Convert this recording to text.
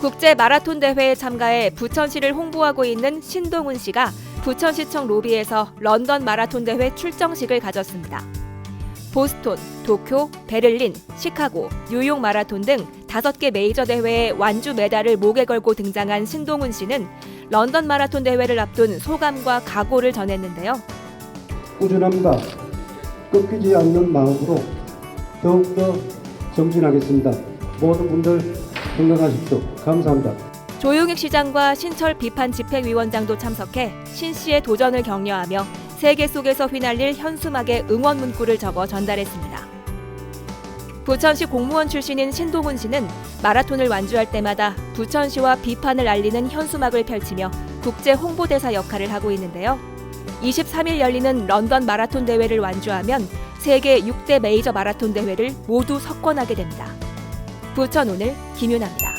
국제 마라톤 대회에 참가해 부천시를 홍보하고 있는 신동훈 씨가 부천시청 로비에서 런던 마라톤 대회 출정식을 가졌습니다. 보스톤, 도쿄, 베를린, 시카고, 뉴욕 마라톤 등 다섯 개 메이저 대회에 완주 메달을 목에 걸고 등장한 신동훈 씨는 런던 마라톤 대회를 앞둔 소감과 각오를 전했는데요. 꾸준함과 꺾이지 않는 마음으로 더욱더 정진하겠습니다. 모든 분들 건강하십시오. 감사합니다. 조용익 시장과 신철 비판 집행위원장도 참석해 신 씨의 도전을 격려하며 세계 속에서 휘날릴 현수막에 응원 문구를 적어 전달했습니다. 부천시 공무원 출신인 신동훈 씨는 마라톤을 완주할 때마다 부천시와 비판을 알리는 현수막을 펼치며 국제 홍보대사 역할을 하고 있는데요. 23일 열리는 런던 마라톤 대회를 완주하면 세계 6대 메이저 마라톤 대회를 모두 석권하게 됩니다. 부천 오늘 김윤아입니다.